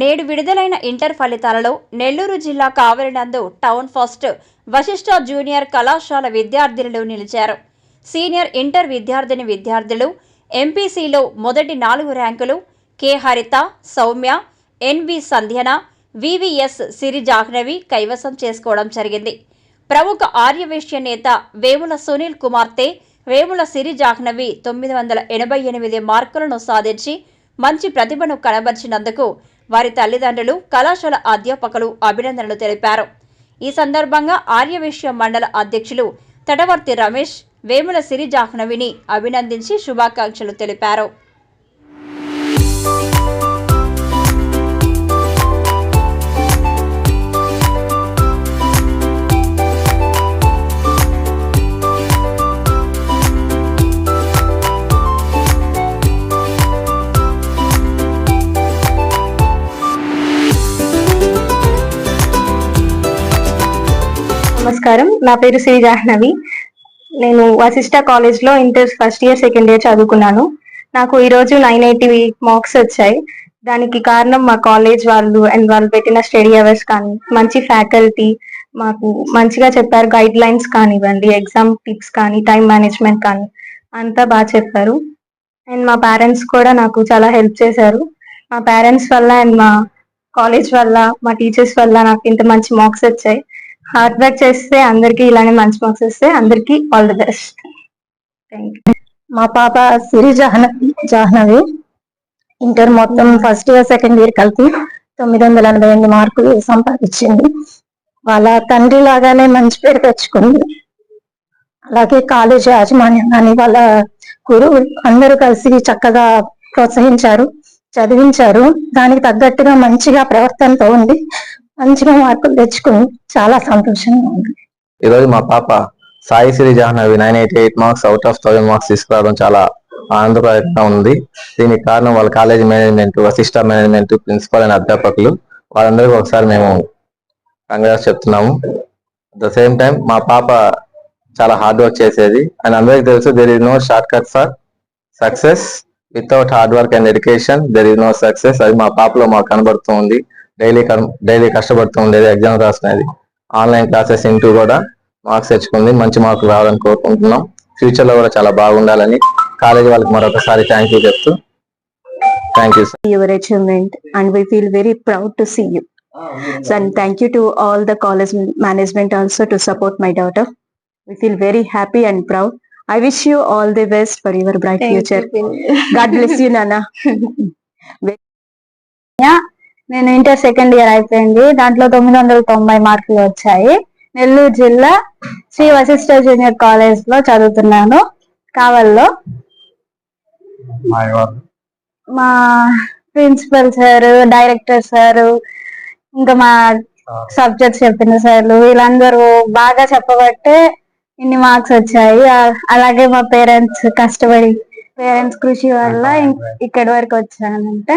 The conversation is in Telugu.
నేడు విడుదలైన ఇంటర్ ఫలితాలలో నెల్లూరు జిల్లా కావలినందు టౌన్ ఫస్ట్ వశిష్ఠ జూనియర్ కళాశాల విద్యార్థినులు నిలిచారు. సీనియర్ ఇంటర్ విద్యార్థిని విద్యార్థులు ఎంపీసీలో మొదటి నాలుగు ర్యాంకులు K. Haritha Sowmya NV సంధ్యన VVS Siri Jahnavi కైవసం చేసుకోవడం జరిగింది. ప్రముఖ ఆర్యవేశ్య నేత వేముల సునీల్ కుమార్తె వేముల సిరి జాహ్నవి తొమ్మిది వందల ఎనభై ఎనిమిది మార్కులను సాధించి మంచి ప్రతిభను కనబరిచినందుకు వారి తల్లిదండ్రులు కళాశాల అధ్యాపకులు అభినందనలు తెలిపారు. ఈ సందర్భంగా ఆర్యవేశ్య మండల అధ్యక్షులు తటవర్తి రమేష్ వేముల సిరి జాహ్నవిని అభినందించి శుభాకాంక్షలు తెలిపారు. నమస్కారం. నా పేరు శ్రీ జాహ్నవి నేను వశిష్ట కాలేజ్లో inter first year second year చదువుకున్నాను. నాకు ఈ రోజు నైన్ ఎయిటీ మార్క్స్ వచ్చాయి. దానికి కారణం మా కాలేజ్ వాళ్ళు అండ్ వాళ్ళు పెట్టిన స్టడీ అవర్స్ కానీ మంచి ఫ్యాకల్టీ మాకు మంచిగా చెప్పారు గైడ్ లైన్స్ కానివ్వండి ఎగ్జామ్ టిప్స్ కానీ టైం మేనేజ్మెంట్ కానీ అంతా బాగా చెప్పారు. అండ్ మా పేరెంట్స్ కూడా నాకు చాలా హెల్ప్ చేశారు. మా పేరెంట్స్ వల్ల అండ్ మా కాలేజ్ వల్ల మా టీచర్స్ వల్ల నాకు ఇంత మంచి మార్క్స్ వచ్చాయి. హార్డ్ వర్క్ చేస్తే అందరికి ఇలానే మంచి మార్క్స్ వస్తే అందరికి ఆల్ ది బెస్ట్ మా పాప సిరి జాహ్న జాహ్నవి. ఇంటర్ మొత్తం ఫస్ట్ ఇయర్ సెకండ్ ఇయర్ కలిపి తొమ్మిది వందల ఎనభై ఎనిమిది మార్కులు సంపాదించింది. వాళ్ళ తండ్రి లాగానే మంచి పేరు తెచ్చుకుంది. అలాగే కాలేజ్ యాజమాన్యం కానీ వాళ్ళ గురువు అందరూ కలిసి చక్కగా ప్రోత్సహించారు చదివించారు. దానికి తగ్గట్టుగా మంచిగా ప్రవర్తనతో ఉంది. మంచిగా మార్కులు తెచ్చుకుని చాలా సంతోషంగా ఉంది. ఈరోజు మా పాప Sai Sri Jahnavi nine eighty eight marks out of thousand marks తీసుకురావడం చాలా ఆనందప్రదంగా ఉంది. దీనికి కారణం వాళ్ళ college management Vasishta management principal and అధ్యాపకులు. వాళ్ళందరికీ ఒకసారి మేము కంగ్రాట్స్ చెప్తున్నాము. అట్ ద సేమ్ టైం మా పాప చాలా హార్డ్ వర్క్ చేసేది. అండ్ అందరికీ తెలుసు there is no shortcut for success without hard work and education there is no success అది మా పాపలో మాకు కనబడుతూ ఉంది. డైలీ డైలీ కష్టపడుతూ ఉండేది ఎగ్జామ్ రాసినది. ఆన్లైన్ క్లాసెస్ ఇంటూ కూడా మార్క్స్ తెచ్చుకుంది. మంచి మార్కులు రావాలని కోరుకుంటున్నాం. ఫ్యూచర్లో కూడా చాలా బాగుండాలని కాలేజీ వాళ్ళకి మరొకసారి థ్యాంక్ యూ చెప్తూ thank you sir your achievement and we feel very proud to see you sir thank you to all the college management also to support my daughter we feel very happy and proud I wish you all the best for your bright future God bless you నానా నేను ఇంటర్ సెకండ్ ఇయర్ అయిపోయింది. దాంట్లో తొమ్మిది వందల తొంభై మార్కులు వచ్చాయి. నెల్లూరు జిల్లా శ్రీ వశిష్ఠ జూనియర్ కాలేజ్లో చదువుతున్నాను. కావల్లో మా ప్రిన్సిపల్ సార్ డైరెక్టర్ సార్ ఇంకా మా సబ్జెక్ట్స్ చెప్పిన సార్లు వీళ్ళందరూ బాగా చెప్పబట్టే ఇన్ని మార్క్స్ వచ్చాయి. అలాగే మా పేరెంట్స్ కష్టపడి పేరెంట్స్ కృషి వల్ల ఇక్కడి వరకు వచ్చానంటే